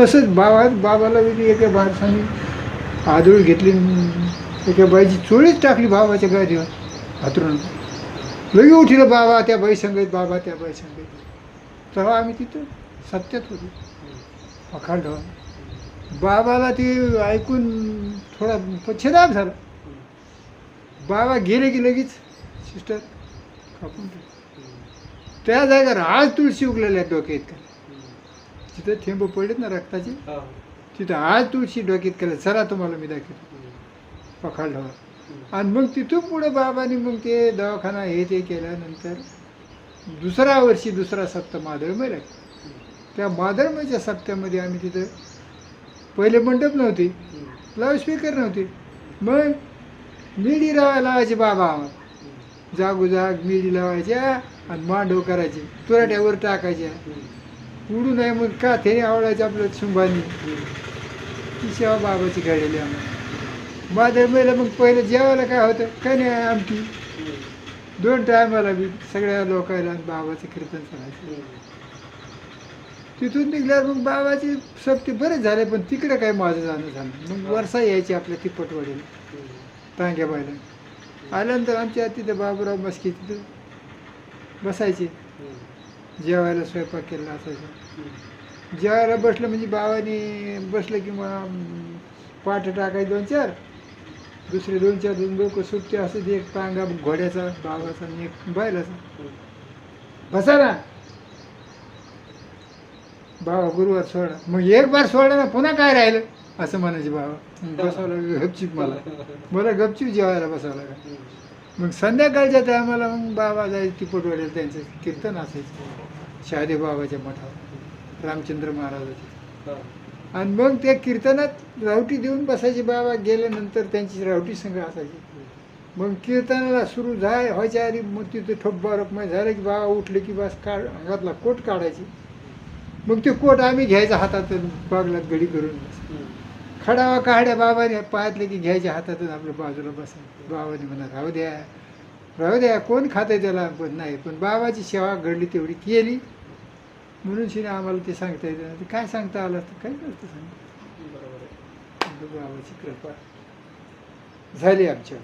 तसंच बाबा बाबाला बी एका बारसाने आदूळ घेतली एका बाईची चोळीच टाकली बाबाच्या गाडीवर हातरून. लगे उठिलं बाबा त्या बाई संगत बाबा त्या बाई संगत. तेव्हा आम्ही तिथं सत्यात होतो. अखांड बाबाला ते ऐकून थोडा पश्चाताप झाला. बाबा गेले की लगेच सिस्टर कापून त्या जागेवर आज तुळशी उगलेल्या डोक्यात का तिथं थेंब पडलेत ना रक्ताचे? तिथं आज तुळशी डोक्यात केलं चला तुम्हाला मी दाखवतो. पखाल ढवा आणि मग तिथून पुढे बाबांनी मग ते दवाखाना हे ते केल्यानंतर दुसरा वर्षी दुसरा सप्त मादळमय लागला त्या मादळमयच्या सप्त्यामध्ये आम्ही तिथं पहिले मंडप नव्हते लाऊडस्पीकर नव्हते. मग मिडी लावा लावायचे बाबा आम्हाला. जागोजाग मिडी लावायच्या आणि मांडव करायचे तुराट्यावर टाकायच्या. उडू नये मग का ते आवडायचं आपलं शुंभानी ती सेवा बाबाची घडलेली आम्हाला. मादर मग पहिलं जेवायला काय होतं? काय नाही आमटी. दोन टायमाला बी सगळ्या लोकायला बाबाचं कीर्तन करायचं तिथून निघल्यावर मग बाबाची सप्ती बरेच झाले पण तिकडे काय माझं जाणं झालं मग वर्षा यायची आपल्या तिप्पटवाडीला टांग्या बायला आल्यानंतर आमच्या तिथं बाबूराव मस्की तिथं बसायचे. जेवायला स्वयंपाक केला असायचा. जेवायला बसलं म्हणजे बाबाने बसलं की मग पाठ टाकायचे दोन चार दुसरे दोन चार दोन लोक सुट्टे असे एक टांगा घोड्याचा बाबाचा आणि एक बैलाचा. बसा ना. बाबा गुरुवार सोडा. मग एक बार सोडा ना पुन्हा काय राहिलं? असं म्हणायचे बाबा. बसावं लागलं गपचीप मला. मला गपचीप जेवायला बसावं लागलं. मग संध्याकाळच्या टायमाला मग बाबा जायचे तिपटवाड्याला त्यांचं कीर्तन असायचं. शहादे बाबाच्या मठावर रामचंद्र महाराजाचे आणि मग त्या कीर्तनात रावटी देऊन बसायचे बाबा गेल्यानंतर त्यांची रावटी संघ असायची. मग कीर्तनाला सुरू जाय व्हायच्या आधी मग तिथे ठोकबा रकमाय झालं की बाबा उठले की बस काढ अंगातला कोट काढायची. मग ते कोट आम्ही घ्यायचा हातात बागलात घडी करून खडावा काढ्या बाबाने पायातले की घ्यायच्या हातात आपल्या बाजूला बसायचं. बाबाने म्हणा राहू द्या. राहू द्या कोण खातंय त्याला? पण नाही पण बाबाची सेवा घडली तेवढी केली. म्हणून शिने आम्हाला ते सांगता येतं. ते काय सांगता आलं तर काही नसतं सांगता. बाबाची कृपा झाली आमच्या